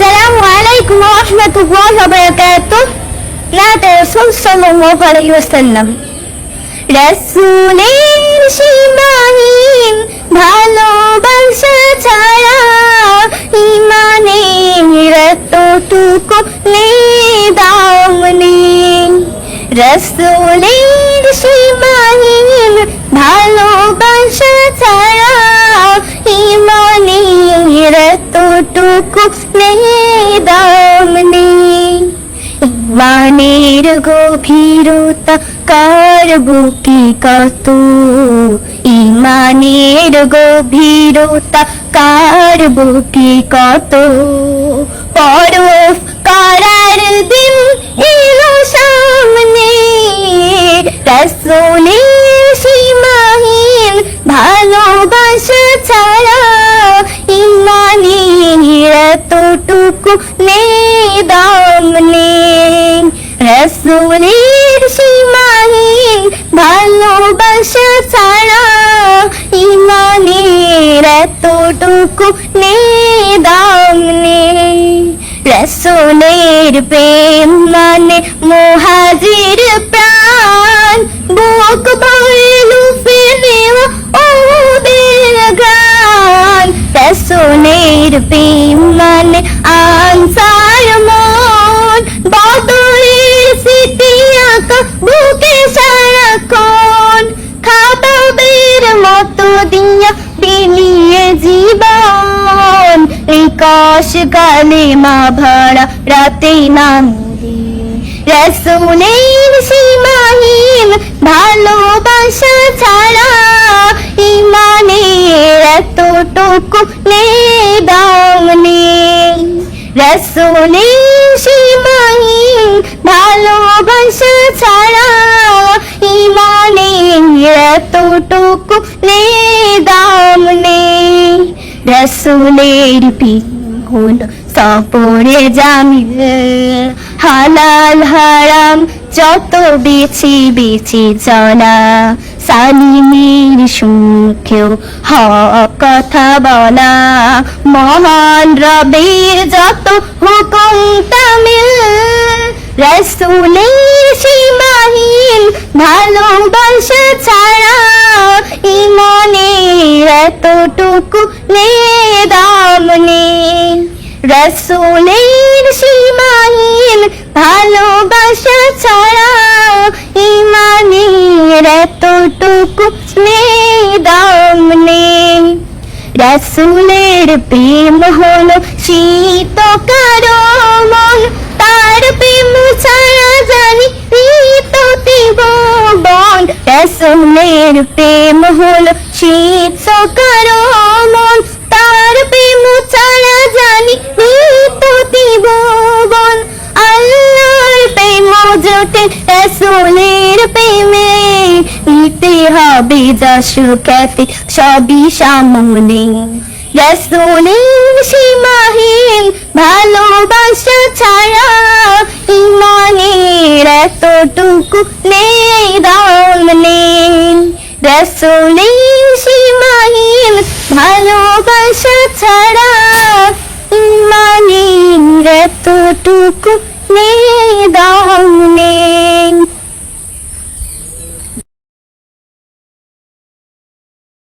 আসসালামু আলাইকুম রাহমাতুল্লাহি ওয়া বারাকাতুহু নাতে রাসূল সাল্লাল্লাহু আলাইহি ওয়াসাল্লাম রাসূলের সীমাহীন ভালোবাসা ছাড়া ইমানের এতটুকু দাম নেই রসুলের সীমাহীন ভালোবাসা ছাড়া এতটুকু দাম নেই ইমানের গভীরতা কার বুকে কত ইমানের গভীরতা কার বুকে কত পরফ করার দিন এলো সামনে রসুলের সীমাহীন ভালোবাসা ছাড়া ইমানের এতটুকু নেই দাম নেই রসুলের সীমাহীন ভালোবাসা ছাড়া ইমানের এতটুকু নেই দাম নেই রসুলের প্রেম মানে মহাজির রসুলের প্রেম মানে আনসার মন মতো দিয়া বিলিয়ে জীবন। কষ কালে মা ভাড়া রাতে নামে রসুলের এতটুকু নেই দাম নেই রসুলের সীমাহীন ভালোবাসা ছাড়া ইমানের এতটুকু নেই দাম নেই রসুলের পিন হলো সপরে জামিল, হালাল, হারাম যত বেছে বেছে চলা সালিমের সুখেও হ কথা বলা মহান রবের যত হুকুম তামিল রসুলের সীমাহীন ভালোবাসা ছাড়া ইমনের এতটুকু নেই দাম নেই রসুলের ইমানের এতটুকু নেই দাম নেই রসুলের প্রেম হলো শীত কারও মন তার প্রেম ছাড়া জানি রসুলের প্রেম হলো শীত কারও মন তার প্রেম ছাড়া জানি বন আল্লাহর প্রেম জোটে রসুলের প্রেমে নিতে হবে যশ খ্যাতি সবই সামনে। রসুলের সীমাহীন ভালোবাসা ছাড়া ইমানের এতটুকু নেই দাম নেই। রসুলের সীমাহীন ভালোবাসা ছাড়া ইমানের এতটুকু